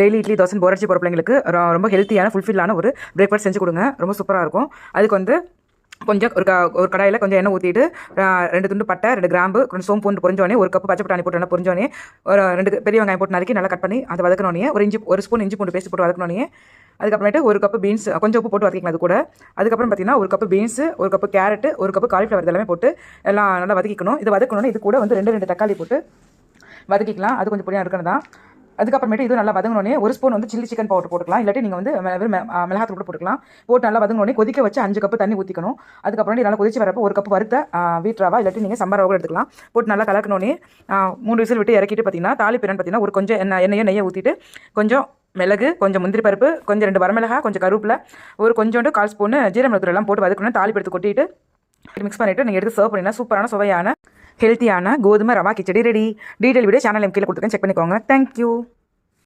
Daily idli dosa போராட்சி போகிற பிள்ளைங்களுக்கு ரொம்ப ஹெல்த்தியான ஃபுல்ஃபில்லான ஒரு பிரேக்ஃபாஸ்ட் செஞ்சு கொடுங்க. ரொம்ப சூப்பராக இருக்கும். அதுக்கு வந்து கொஞ்சம் ஒரு க ஒரு கடாயில் கொஞ்சம் எண்ணெய் ஊற்றிட்டு ரெண்டு துண்டு பட்டை ரெண்டு கிராம்பு கொஞ்சம் சோம்பு பூண்டு பொரிஞ்சோடனே ஒரு கப்பு பச்சை பட்டாணி போட்டு நல்லா பொரிஞ்சோடனே ஒரு ரெண்டு பெரிய வெங்காயம் போட்டு நறுக்கி நல்லா கட் பண்ணி அதை வதக்கணுனே ஒரு இஞ்சி ஒரு ஸ்பூன் இஞ்சி பூண்டு பேஸ்ட் போட்டு வதக்கணுனே அதுக்கப்புறமேட்டு ஒரு கப்பு பீன்ஸ் கொஞ்சம் உப்பு போட்டு வதக்கிக்கலாம் அது கூட. அதுக்கப்புறம் பார்த்தீங்கன்னா ஒரு கப்பு பீன்ஸு ஒரு கப்பு கேரட்டு ஒரு கப்பு காலிஃப்ளவர் எல்லாமே போட்டு எல்லாம் நல்லா வதக்கிக்கணும். இது வதக்கணும்னா இது கூட வந்து ரெண்டு ரெண்டு தக்காளி போட்டு வதக்கிக்கலாம். அது கொஞ்சம் பொடியாக இருக்கணும் தான். அதுக்கப்புறமேட்டு இது நல்லா வதங்கினோடனே ஒரு ஸ்பூன் வந்து சில்லி சிக்கன் பவுடர் போட்டுக்கலாம். இல்லாட்டி நீங்கள் வந்து மிளகாத்தூள் கூட போட்டுக்கலாம். போட்டு நல்லா வதங்கினோடனே கொதிக்க வச்சு அஞ்சு கப்பு தண்ணி ஊற்றிக்கணும் அதுக்கப்புறம் நல்லா கொதிச்சு வரப்போ ஒரு கப்பு வறுத்த ஆ, இல்லாட்டி நீங்கள் சம்பரவா கூட எடுத்துக்கலாம். போட்டு நல்லா கலக்கணுன்னே மூணு விசில் விட்டு இறக்கிட்டு பார்த்தீங்கன்னா தாளிப்பிரன் பார்த்தீங்கன்னா ஒரு கொஞ்சம் எண்ணெய் எண்ணெயை நெய்யை ஊற்றிட்டு கொஞ்சம் மிளகு கொஞ்சம் முந்திரி பருப்பு கொஞ்சம் ரெண்டு வரமிளகா கொஞ்சம் கருவேப்பில ஒரு கொஞ்சோண்டு கால் ஸ்பூன் ஜீரமிளகுத்தூள் எல்லாம் போட்டு வதக்கணும் தாளிப்பு எடுத்து கொட்டிட்டு மிக்ஸ் பண்ணிவிட்டு நீங்கள் எடுத்து சர்வ் பண்ணிங்கன்னா சூப்பரான சுவையான ஹெல்த்தியான கோதுமை rava khichdi ready detail video channel கீழே கொடுத்துருக்கேன். செக் பண்ணிக்கோங்க. தேங்க்யூ